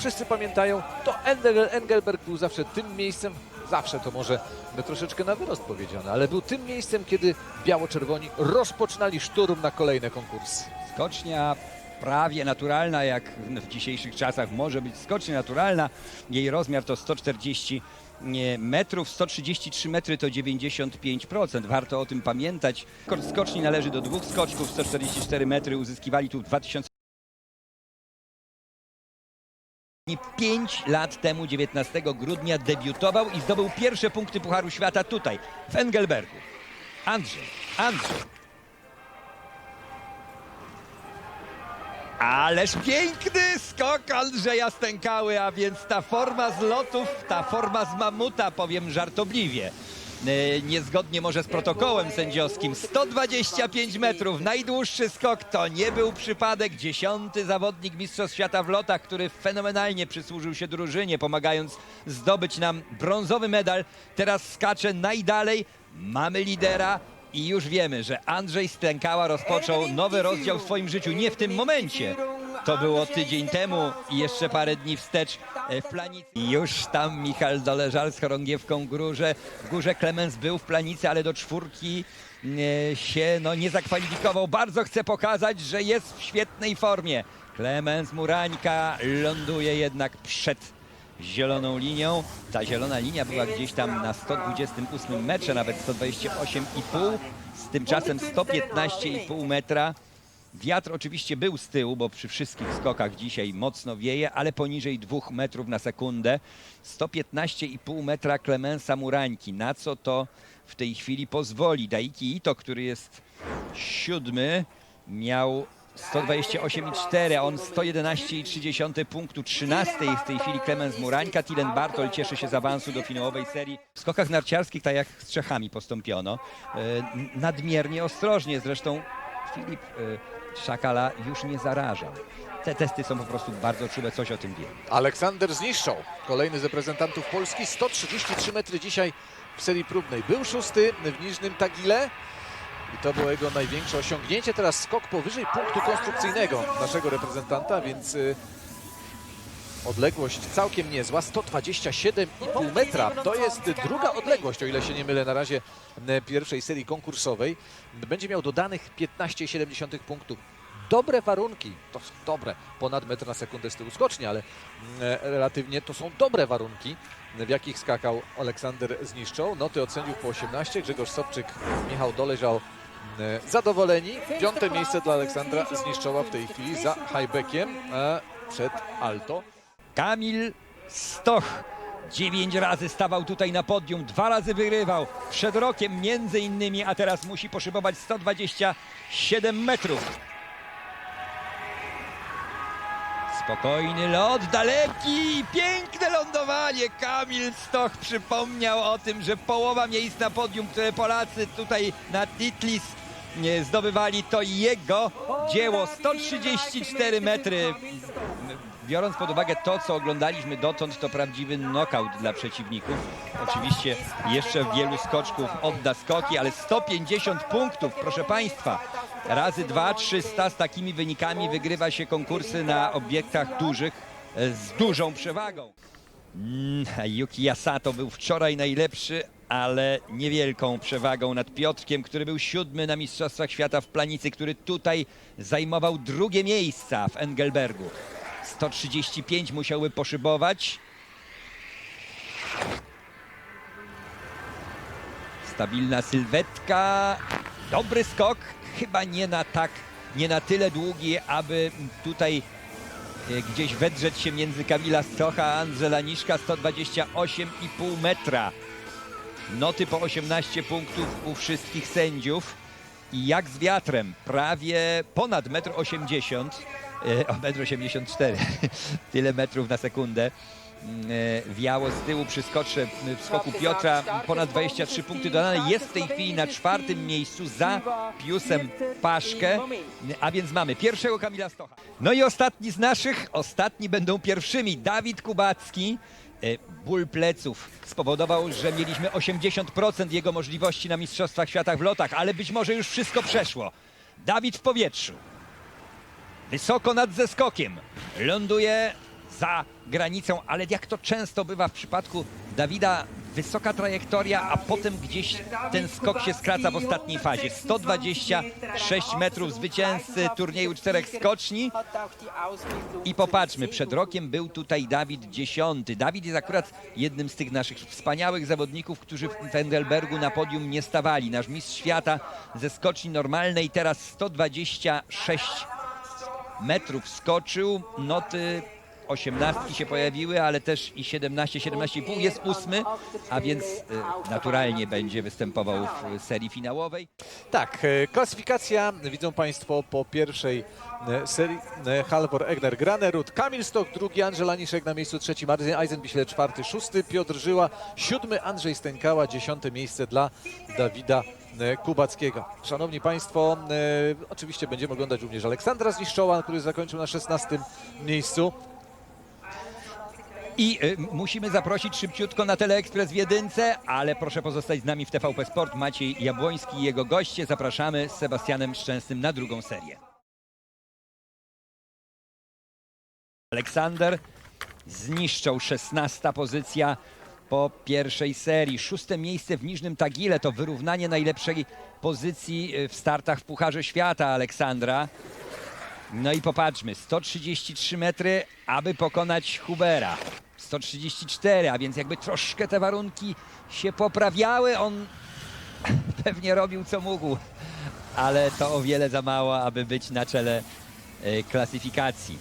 wszyscy pamiętają, to Engel, Engelberg był zawsze tym miejscem, zawsze to może troszeczkę na wyrost powiedziane, ale był tym miejscem, kiedy biało-czerwoni rozpoczynali szturm na kolejne konkursy. Skocznia prawie naturalna, jak w dzisiejszych czasach może być skocznia naturalna. Jej rozmiar to 140 nie, metrów, 133 metry to 95%. Warto o tym pamiętać. Skoczni należy do dwóch skoczków, 144 metry uzyskiwali tu w 2000 I 5 lat temu, 19 grudnia, debiutował i zdobył pierwsze punkty Pucharu Świata tutaj, w Engelbergu. Andrzej, Andrzej. Ależ piękny skok Andrzeja Stękały, a więc ta forma z lotów, ta forma z mamuta, powiem żartobliwie. E, Niezgodnie może z protokołem sędziowskim. 125 metrów, najdłuższy skok to nie był przypadek. Dziesiąty zawodnik Mistrzostw Świata w lotach, który fenomenalnie przysłużył się drużynie, pomagając zdobyć nam brązowy medal. Teraz skacze najdalej. Mamy lidera. I już wiemy, że Andrzej Stękała rozpoczął nowy rozdział w swoim życiu. Nie w tym momencie. To było tydzień temu i jeszcze parę dni wstecz e, w Planicy. Już tam Michał Doleżal z chorągiewką górze. W górze Klemens był w Planicy, ale do czwórki e, się no, nie zakwalifikował. Bardzo chce pokazać, że jest w świetnej formie. Klemens Murańka ląduje jednak przed zieloną linią. Ta zielona linia była gdzieś tam na 128 metrze, nawet 128,5. Z tymczasem 115,5 metra. Wiatr oczywiście był z tyłu, bo przy wszystkich skokach dzisiaj mocno wieje, ale poniżej 2 metrów na sekundę. 115,5 metra Klemensa Murańki. Na co to w tej chwili pozwoli? Daiki Ito, który jest siódmy, miał 128,4, a on 111,3 punktu. 13 jest w tej chwili Klemens Murańka. Tilen Bartol cieszy się z awansu do finałowej serii. W skokach narciarskich, tak jak z Czechami postąpiono, e, nadmiernie ostrożnie. Zresztą Filip e, Szakala już nie zarażał. Te testy są po prostu bardzo czułe, coś o tym wiem. Aleksander zniszczał. Kolejny z reprezentantów Polski. 133 metry dzisiaj w serii próbnej. Był szósty w Niżnym Tagile. I to było jego największe osiągnięcie. Teraz skok powyżej punktu konstrukcyjnego naszego reprezentanta, więc y, odległość całkiem niezła. 127,5 metra. To jest druga odległość, o ile się nie mylę, na razie y, pierwszej serii konkursowej. Będzie miał dodanych 15,7 punktów. Dobre warunki, to dobre, ponad metr na sekundę z tyłu skoczni, ale mm, relatywnie to są dobre warunki, w jakich skakał Aleksander Zniszczą. Noty od sędziów po 18, Grzegorz Sobczyk, Michał Doleżał mm, zadowoleni. Piąte miejsce dla Aleksandra Zniszczoła w tej chwili za highbackiem, przed Alto. Kamil Stoch. Dziewięć razy stawał tutaj na podium, dwa razy wygrywał. Przed rokiem między innymi, a teraz musi poszybować 127 metrów. Spokojny lot, daleki, piękne lądowanie. Kamil Stoch przypomniał o tym, że połowa miejsc na podium, które Polacy tutaj na Titlis nie zdobywali, to jego dzieło. 134 metry. Biorąc pod uwagę to, co oglądaliśmy dotąd, to prawdziwy knockout dla przeciwników. Oczywiście jeszcze wielu skoczków odda skoki, ale 150 punktów, proszę Państwa. Razy 2, 300 z takimi wynikami wygrywa się konkursy na obiektach dużych e, z dużą przewagą. Mm, Yuki Yasato był wczoraj najlepszy, ale niewielką przewagą nad Piotrkiem, który był siódmy na Mistrzostwach Świata w Planicy, który tutaj zajmował drugie miejsca w Engelbergu. 135 musiałby poszybować. Stabilna sylwetka. Dobry skok. Chyba nie na tak, nie na tyle długi, aby tutaj e, gdzieś wedrzeć się między Kamila Stocha a Andrzela Niszka 128,5 metra. Noty po 18 punktów u wszystkich sędziów. I jak z wiatrem, prawie ponad 1,80 m, e, o 1,84 m, tyle metrów na sekundę. Mm, e, Wiało z tyłu przy skocze, w skoku Piotra ponad 23 punkty dodane. Jest w tej chwili na czwartym miejscu za Piusem Paszkę. A więc mamy pierwszego Kamila Stocha. No i ostatni z naszych, ostatni będą pierwszymi. Dawid Kubacki. E, Ból pleców spowodował, że mieliśmy 80% jego możliwości na Mistrzostwach Świata w lotach, ale być może już wszystko przeszło. Dawid w powietrzu. Wysoko nad zeskokiem. Ląduje za granicą, ale jak to często bywa w przypadku Dawida, wysoka trajektoria, a potem gdzieś ten skok się skraca w ostatniej fazie. 126 metrów zwycięzcy turnieju czterech skoczni. I popatrzmy, przed rokiem był tutaj Dawid dziesiąty. Dawid jest akurat jednym z tych naszych wspaniałych zawodników, którzy w Wendelbergu na podium nie stawali. Nasz mistrz świata ze skoczni normalnej teraz 126 metrów skoczył. Noty 18 się pojawiły, ale też i 17, 17,5 jest ósmy, a więc y, naturalnie będzie występował w serii finałowej. Tak, e, klasyfikacja widzą Państwo po pierwszej e, serii. E, Halvor Egner, Granerud, Kamil Stok, drugi, Andrzej Laniszek na miejscu trzecim, Marcin Eisenbichler czwarty, szósty, Piotr Żyła, siódmy, Andrzej Stękała, dziesiąte miejsce dla Dawida e, Kubackiego. Szanowni Państwo, e, oczywiście będziemy oglądać również Aleksandra Zniszczoła, który zakończył na szesnastym miejscu. I y, musimy zaprosić szybciutko na Teleekspres w Jedynce, ale proszę pozostać z nami w TVP Sport. Maciej Jabłoński i jego goście. Zapraszamy z Sebastianem Szczęsnym na drugą serię. Aleksander zniszczą 16 pozycja po pierwszej serii. Szóste miejsce w Niżnym Tagile to wyrównanie najlepszej pozycji y, w startach w Pucharze Świata Aleksandra. No i popatrzmy, 133 metry, aby pokonać Hubera. 134, a więc jakby troszkę te warunki się poprawiały. On pewnie robił co mógł, ale to o wiele za mało, aby być na czele e, klasyfikacji.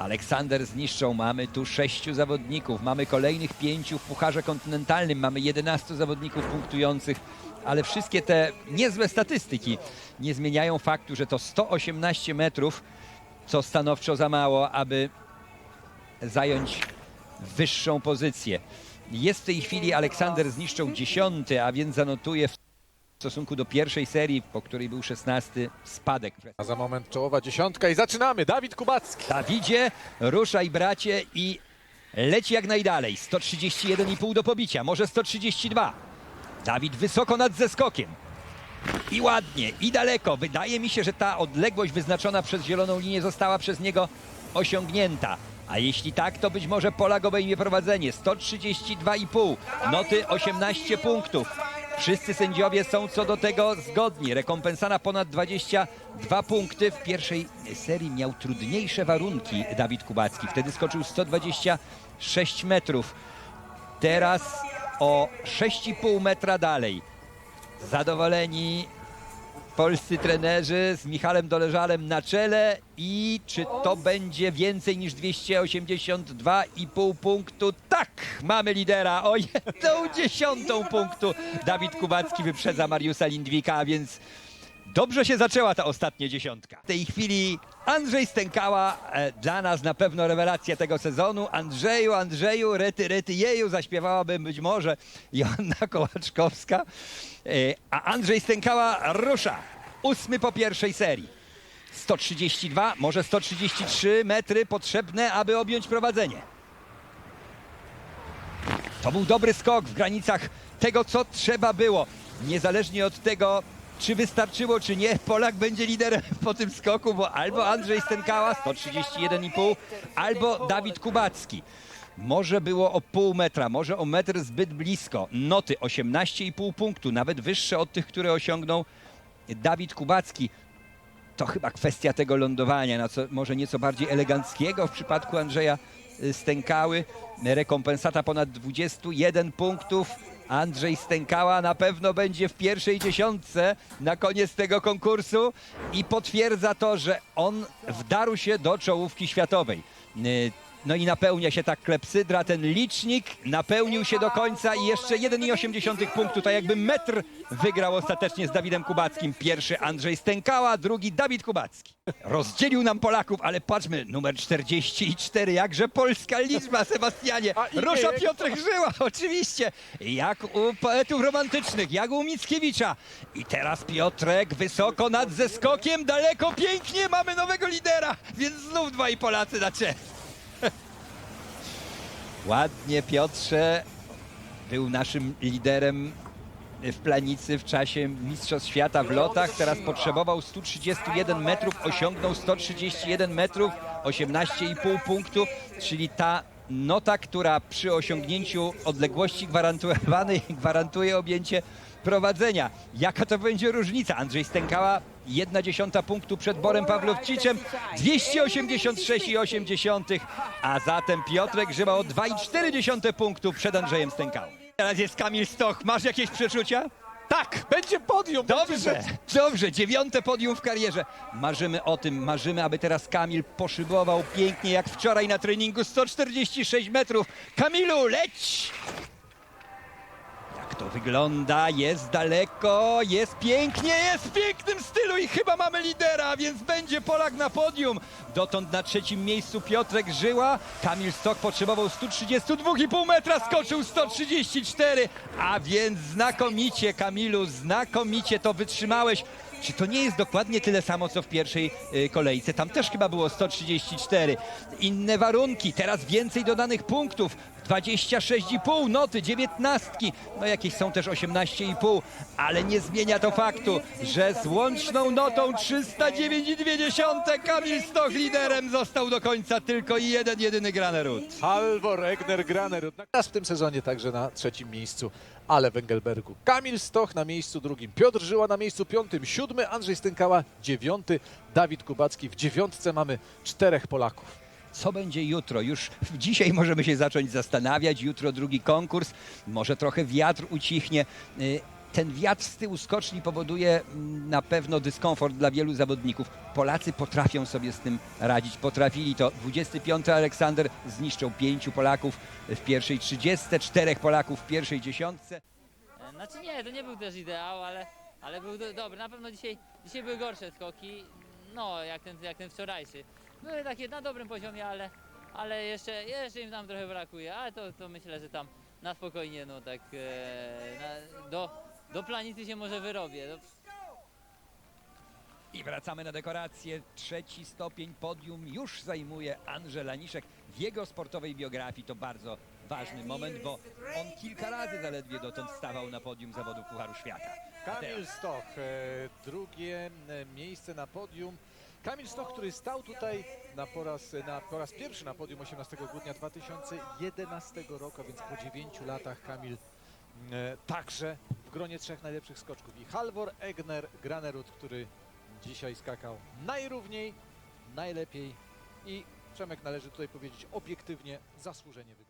Aleksander zniszczą. Mamy tu sześciu zawodników. Mamy kolejnych pięciu w Pucharze Kontynentalnym. Mamy 11 zawodników punktujących. Ale wszystkie te niezłe statystyki nie zmieniają faktu, że to 118 metrów, co stanowczo za mało, aby zająć wyższą pozycję. Jest w tej chwili Aleksander zniszczą dziesiąty, a więc zanotuje w stosunku do pierwszej serii, po której był 16, spadek. A za moment czołowa dziesiątka i zaczynamy. Dawid Kubacki. Dawidzie, ruszaj bracie i leci jak najdalej. 131,5 do pobicia, może 132. Dawid wysoko nad zeskokiem. I ładnie, i daleko. Wydaje mi się, że ta odległość wyznaczona przez zieloną linię została przez niego osiągnięta. A jeśli tak, to być może Polak obejmie prowadzenie. 132,5. Noty 18 punktów. Wszyscy sędziowie są co do tego zgodni. Rekompensana ponad 22 punkty. W pierwszej serii miał trudniejsze warunki Dawid Kubacki. Wtedy skoczył 126 metrów. Teraz o 6,5 metra dalej. Zadowoleni polscy trenerzy z Michałem Doleżalem na czele i czy to będzie więcej niż 282,5 punktu? Tak, mamy lidera o jedną dziesiątą punktu. Dawid Kubacki wyprzedza Mariusza Lindwika, a więc dobrze się zaczęła ta ostatnia dziesiątka. W tej chwili Andrzej Stękała, e, dla nas na pewno rewelacja tego sezonu. Andrzeju, Andrzeju, rety, rety, jeju, zaśpiewałaby być może Joanna Kołaczkowska. E, a Andrzej Stękała rusza. Ósmy po pierwszej serii. 132, może 133 metry potrzebne, aby objąć prowadzenie. To był dobry skok w granicach tego, co trzeba było. Niezależnie od tego, czy wystarczyło, czy nie, Polak będzie liderem po tym skoku, bo albo Andrzej Stękała, 131,5, albo Dawid Kubacki. Może było o pół metra, może o metr zbyt blisko. Noty 18,5 punktu, nawet wyższe od tych, które osiągnął Dawid Kubacki. To chyba kwestia tego lądowania, na co, może nieco bardziej eleganckiego w przypadku Andrzeja Stękały. Rekompensata ponad 21 punktów. Andrzej Stękała na pewno będzie w pierwszej dziesiątce na koniec tego konkursu i potwierdza to, że on wdarł się do czołówki światowej. No i napełnia się tak klepsydra, ten licznik napełnił się do końca i jeszcze 1,8 punktu, tak jakby metr wygrał ostatecznie z Dawidem Kubackim. Pierwszy Andrzej Stękała, drugi Dawid Kubacki. Rozdzielił nam Polaków, ale patrzmy, numer 44, jakże polska liczba, Sebastianie. Rusza? Piotrek Żyła, oczywiście, jak u poetów romantycznych, jak u Mickiewicza. I teraz Piotrek wysoko nad zeskokiem, daleko, pięknie, mamy nowego lidera, więc znów dwaj Polacy na czele. Ładnie, Piotrze. Był naszym liderem w planicy w czasie Mistrzostw Świata w lotach. Teraz potrzebował 131 metrów, osiągnął 131 metrów. 18,5 punktu, czyli ta nota, która przy osiągnięciu odległości gwarantowanej gwarantuje objęcie prowadzenia. Jaka to będzie różnica? Andrzej Stękała, 1 dziesiąta punktu przed Borem Pawlowciczem, 286,8, a zatem Piotrek Grzyba o 2,4 punktu przed Andrzejem Stękałą. Teraz jest Kamil Stoch. Masz jakieś przeczucia? Tak, będzie podium. Dobrze, dobrze, dziewiąte podium w karierze. Marzymy o tym, marzymy, aby teraz Kamil poszybował pięknie jak wczoraj na treningu 146 metrów. Kamilu, leć! To wygląda? Jest daleko, jest pięknie, jest w pięknym stylu i chyba mamy lidera, więc będzie Polak na podium. Dotąd na trzecim miejscu Piotrek Żyła. Kamil Stok potrzebował 132,5 metra, skoczył 134, a więc znakomicie Kamilu, znakomicie to wytrzymałeś. Czy to nie jest dokładnie tyle samo, co w pierwszej y, kolejce? Tam też chyba było 134. Inne warunki, teraz więcej dodanych punktów. 26,5 noty, 19. No jakieś są też 18,5, ale nie zmienia to faktu, że z łączną notą 309,2 Kamil Stoch liderem został do końca tylko jeden, jedyny Granerud. Halvor Egner Granerud. Teraz w tym sezonie także na trzecim miejscu, ale w Engelbergu. Kamil Stoch na miejscu drugim, Piotr Żyła na miejscu piątym, siódmy Andrzej Stękała, dziewiąty Dawid Kubacki. W dziewiątce mamy czterech Polaków. Co będzie jutro? Już dzisiaj możemy się zacząć zastanawiać. Jutro drugi konkurs, może trochę wiatr ucichnie. Y, Ten wiatr z tyłu skoczni powoduje mm, na pewno dyskomfort dla wielu zawodników. Polacy potrafią sobie z tym radzić. Potrafili to. 25 Aleksander zniszczył pięciu Polaków w pierwszej 30, czterech Polaków w pierwszej dziesiątce. E, Znaczy nie, to nie był też ideał, ale, ale był do, dobry. Na pewno dzisiaj, dzisiaj były gorsze skoki, no jak ten, jak ten wczorajszy. Były takie na dobrym poziomie, ale, ale jeszcze, jeszcze im tam trochę brakuje, ale to, to myślę, że tam na spokojnie, no tak e, na, do, do planicy się może wyrobię. No, I wracamy na dekorację. Trzeci stopień podium już zajmuje Andrzej Laniszek. W jego sportowej biografii to bardzo ważny moment, bo on kilka razy zaledwie dotąd stawał na podium zawodów Pucharu Świata. Kamil Stoch, e, drugie e, miejsce na podium. Kamil Stoch, który stał tutaj na po, raz, na po raz pierwszy na podium 18 grudnia 2011 roku, więc po 9 latach Kamil e, także w gronie trzech najlepszych skoczków. I Halvor Egner Granerud, który dzisiaj skakał najrówniej, najlepiej i Przemek należy tutaj powiedzieć obiektywnie zasłużenie wygrał.